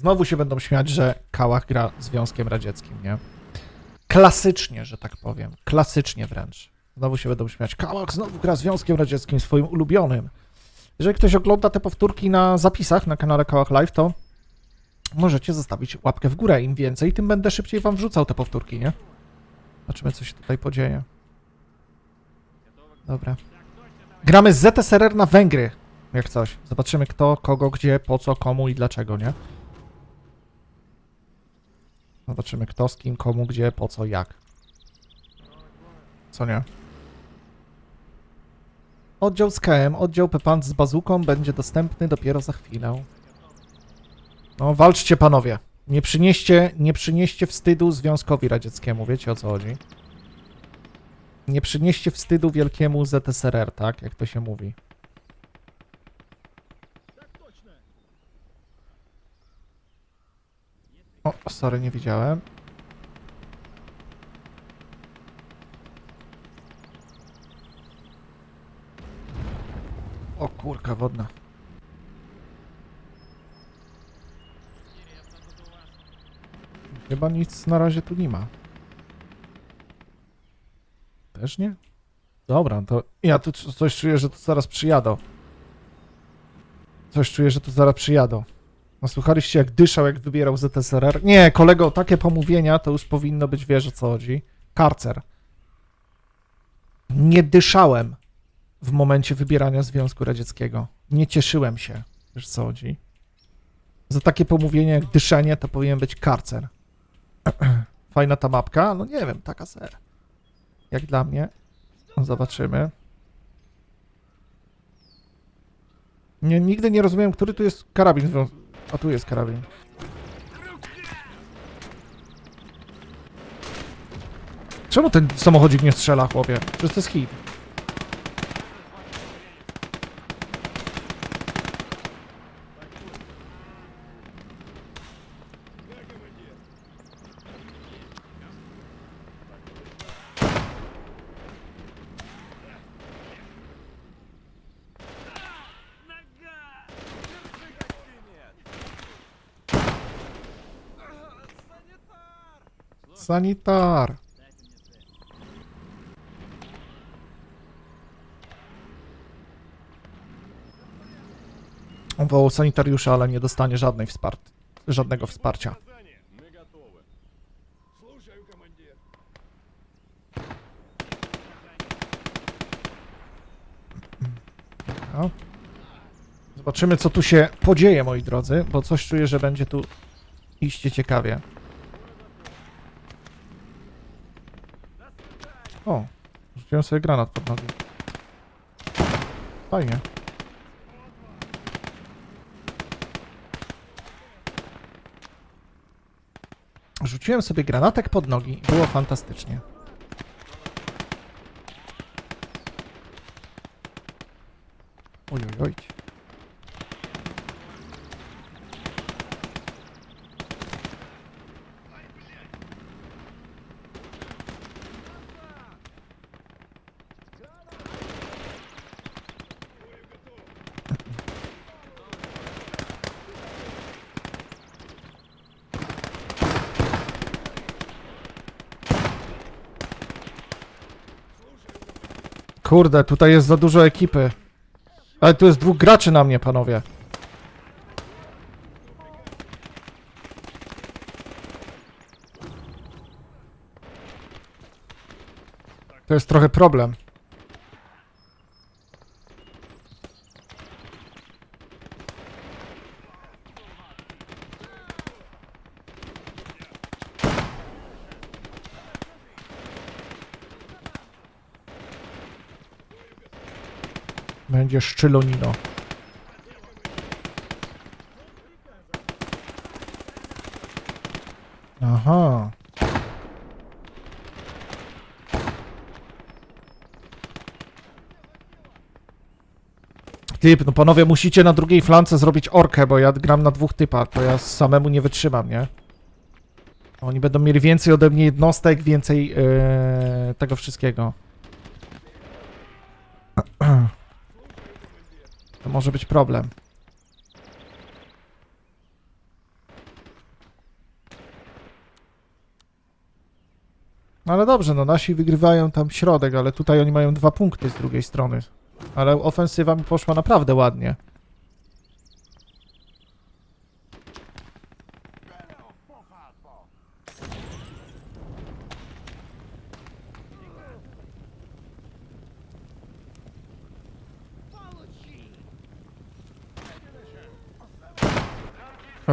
Znowu się będą śmiać, że Kałach gra Związkiem Radzieckim, nie? Klasycznie, że tak powiem. Klasycznie wręcz. Znowu się będą śmiać. Kałach znowu gra Związkiem Radzieckim, swoim ulubionym. Jeżeli ktoś ogląda te powtórki na zapisach na kanale Kałach Live, to możecie zostawić łapkę w górę. Im więcej, tym będę szybciej wam wrzucał te powtórki, nie? Zobaczymy, co się tutaj podzieje. Dobra. Gramy z ZSRR na Węgry, jak coś. Zobaczymy kto, kogo, gdzie, po co, komu i dlaczego, nie? Zobaczymy kto, z kim, komu, gdzie, po co, jak. Co nie? Oddział z KM, oddział Pepant z bazuką będzie dostępny dopiero za chwilę. No, walczcie panowie. Nie przynieście, nie przynieście wstydu Związkowi Radzieckiemu, wiecie o co chodzi? Nie przynieście wstydu wielkiemu ZSRR, tak? Jak to się mówi. O, sorry, nie widziałem. O kurka wodna. Chyba nic na razie tu nie ma. Też nie? Dobra, to ja tu coś czuję, że tu zaraz przyjadą. Coś czuję, że tu zaraz przyjadą. No słuchaliście jak dyszał, jak wybierał ZSRR? Nie, kolego, takie pomówienia to już powinno być, wiesz o co chodzi. Karcer. Nie dyszałem w momencie wybierania Związku Radzieckiego. Nie cieszyłem się, wiesz co chodzi. Za takie pomówienie jak dyszenie to powinien być karcer. Fajna ta mapka? No nie wiem, taka ser. Jak dla mnie. No, Zobaczymy. Nie, nigdy nie rozumiem, który tu jest karabin. A tu jest karabin. Czemu ten samochodzik nie strzela, chłopie? Przecież to jest hit. Sanitar! On wołał sanitariusza, ale nie dostanie żadnej wspar żadnego wsparcia. No. Zobaczymy, co tu się podzieje, moi drodzy, bo coś czuję, że będzie tu iście ciekawie. Rzuciłem sobie granat pod nogi. Fajnie. Rzuciłem sobie granatek pod nogi, było fantastycznie. Oj, oj, oj. Kurde, tutaj jest za dużo ekipy. Ale tu jest dwóch graczy na mnie, panowie. To jest trochę problem. Będzie szczylonino. Aha. Typ, no panowie, musicie na drugiej flance zrobić orkę, bo ja gram na dwóch typach, to ja samemu nie wytrzymam, nie? Oni będą mieli więcej ode mnie jednostek, więcej yy, tego wszystkiego. Może być problem. No ale dobrze, no nasi wygrywają tam środek, ale tutaj oni mają dwa punkty z drugiej strony. Ale ofensywa mi poszła naprawdę ładnie.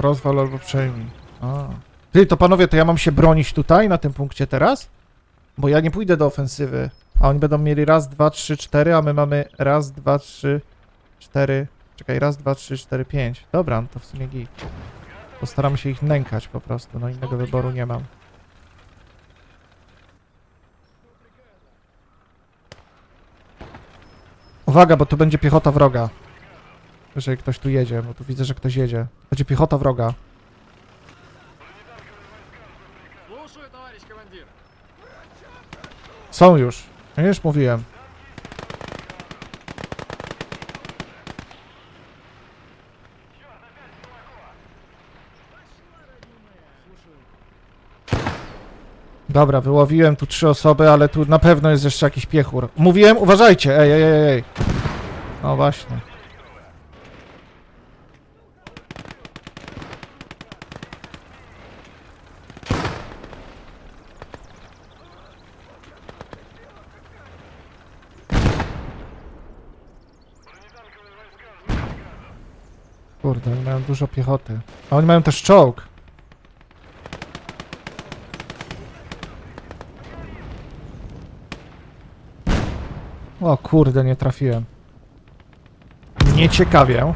Rozwal albo przejmij. A. Ty, to panowie, to ja mam się bronić tutaj, na tym punkcie teraz? Bo ja nie pójdę do ofensywy. A oni będą mieli raz, dwa, trzy, cztery, a my mamy raz, dwa, trzy, cztery. Czekaj, raz, dwa, trzy, cztery, pięć. Dobra, no to w sumie git. Postaramy się ich nękać po prostu, no innego wyboru nie mam. Uwaga, bo tu będzie piechota wroga. Jeżeli ktoś tu jedzie, bo tu widzę, że ktoś jedzie. Będzie piechota wroga. Są już. Ja już mówiłem. Dobra, wyłowiłem tu trzy osoby, ale tu na pewno jest jeszcze jakiś piechur. Mówiłem, uważajcie! Ej, ej, ej, ej. No właśnie. Kurde, oni mają dużo piechoty. A oni mają też czołg. O kurde, nie trafiłem. Nie ciekawię.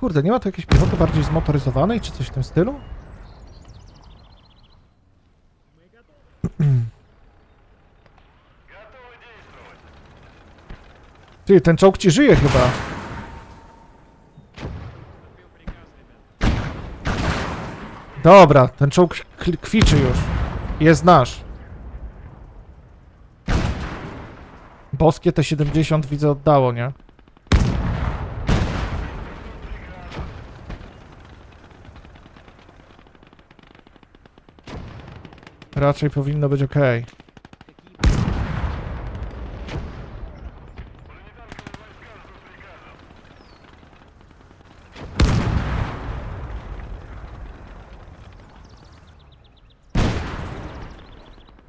Kurde, nie ma tu jakiejś piechoty bardziej zmotoryzowanej, czy coś w tym stylu? Ty, ten czołg ci żyje chyba. Dobra, ten czołg kwiczy już. Jest nasz. Boskie te 70 widzę oddało, nie? Raczej powinno być ok.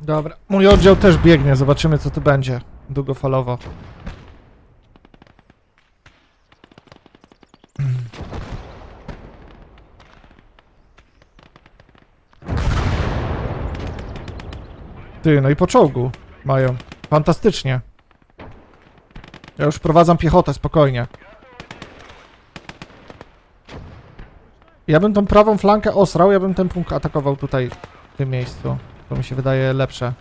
Dobra, mój oddział też biegnie, zobaczymy co tu będzie długofalowo. Ty, no i po czołgu mają. Fantastycznie. Ja już prowadzam piechotę, spokojnie. Ja bym tą prawą flankę osrał, ja bym ten punkt atakował tutaj, w tym miejscu. To mi się wydaje lepsze.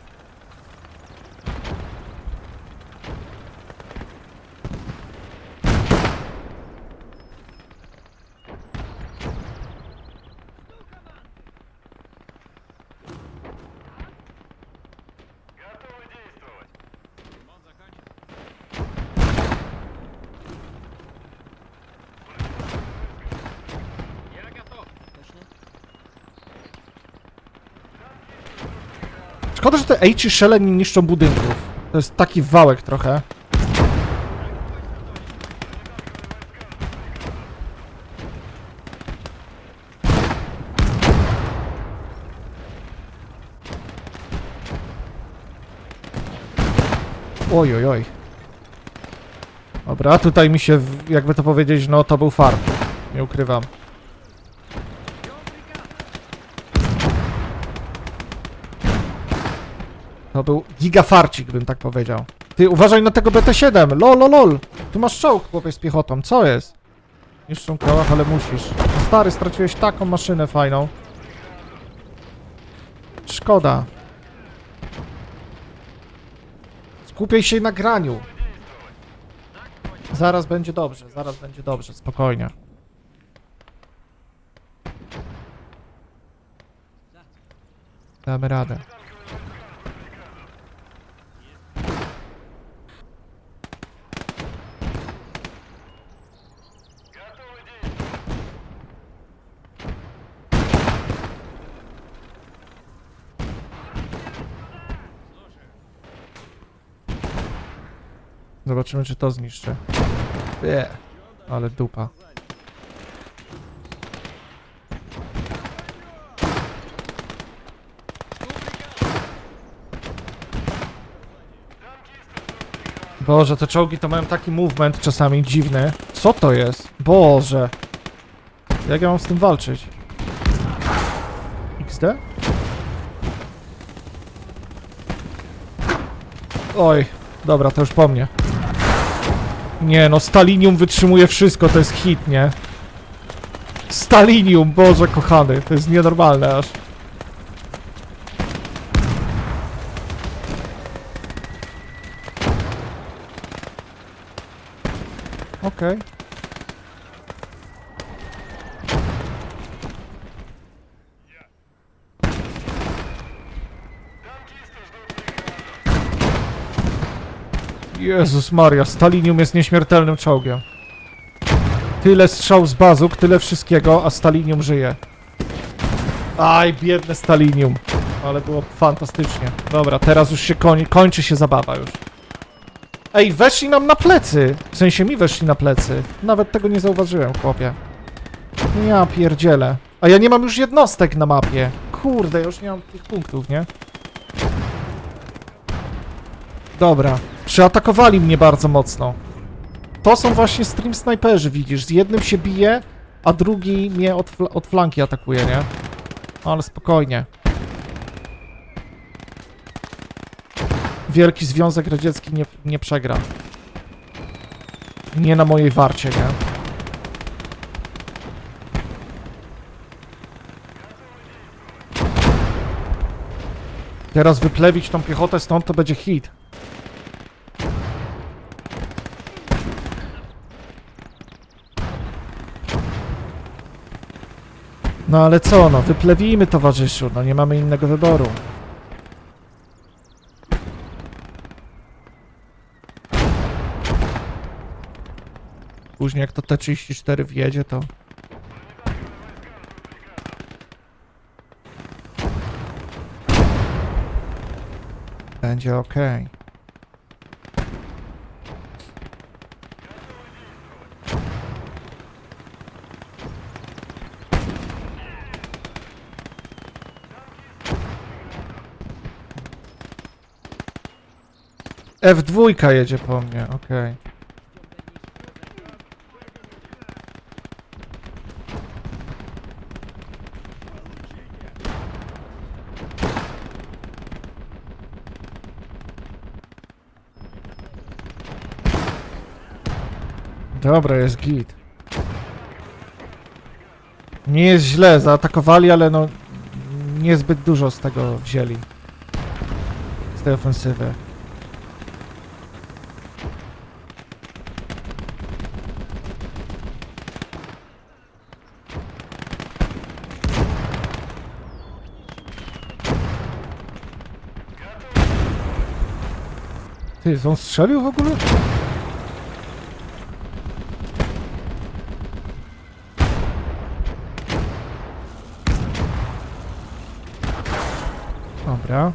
Szkoda, że te H szele nie niszczą budynków. To jest taki wałek trochę. Oj, oj, oj. Dobra, tutaj mi się, jakby to powiedzieć, no to był fart. Nie ukrywam. To był gigafarcik, bym tak powiedział. Ty, uważaj na tego BT-7! Lol, lol, lol! Tu masz czołg, chłopie, z piechotą, co jest? Niszczą kałach, ale musisz. No stary, straciłeś taką maszynę fajną. Szkoda. Skupiaj się na graniu. Zaraz będzie dobrze, zaraz będzie dobrze, spokojnie. Damy radę. Zobaczymy, czy to zniszczy. Nie. Ale dupa. Boże, te czołgi to mają taki movement czasami dziwny. Co to jest? Boże. Jak ja mam z tym walczyć? XD? Oj, dobra, to już po mnie. Nie no, Stalinium wytrzymuje wszystko, to jest hit, nie? Stalinium, Boże kochany, to jest nienormalne aż. Okej. Jezus Maria, Stalinium jest nieśmiertelnym czołgiem. Tyle strzał z bazuk, tyle wszystkiego, a Stalinium żyje. Aj, biedne Stalinium. Ale było fantastycznie. Dobra, teraz już się koń kończy się zabawa już. Ej, weszli nam na plecy. W sensie mi weszli na plecy. Nawet tego nie zauważyłem, chłopie. Ja pierdzielę. A ja nie mam już jednostek na mapie. Kurde, już nie mam tych punktów, nie? Dobra. Przyatakowali mnie bardzo mocno. To są właśnie stream snajperzy, widzisz. Z jednym się bije, a drugi mnie od, fl od flanki atakuje, nie? Ale spokojnie. Wielki Związek Radziecki nie, nie przegra. Nie na mojej warcie, nie? Teraz wyplewić tą piechotę stąd to będzie hit. No ale co, no, wyplewimy towarzyszu, no nie mamy innego wyboru. Później jak to T-34 wjedzie, to... Będzie okej. F2 jedzie po mnie, okej. Dobra, jest git. Nie jest źle, zaatakowali, ale no niezbyt dużo z tego wzięli. Z tej ofensywy. Ty, on strzelił w ogóle? Dobra.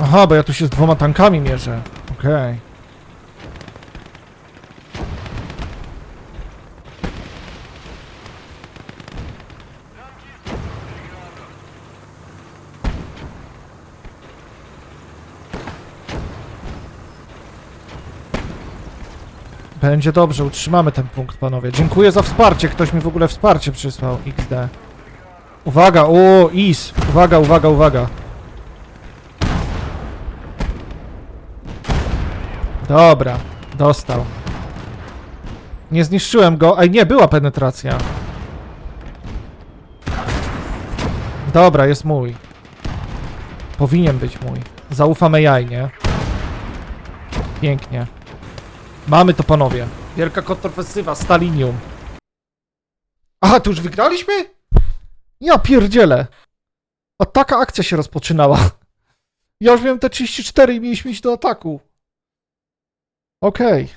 Aha, bo ja tu się z dwoma tankami mierzę. Okej. Będzie dobrze, utrzymamy ten punkt, panowie. Dziękuję za wsparcie. Ktoś mi w ogóle wsparcie przysłał. XD. Uwaga, o, is. Uwaga, uwaga, uwaga. Dobra, dostał. Nie zniszczyłem go. Ej, nie, była penetracja. Dobra, jest mój. Powinien być mój. Zaufamy jaj, nie? Pięknie. Mamy to, panowie. Wielka kontrofensywa, Stalinium. Aha, to już wygraliśmy? Ja pierdzielę. A taka akcja się rozpoczynała. Ja już miałem te 34 i mieliśmy iść do ataku. Okej.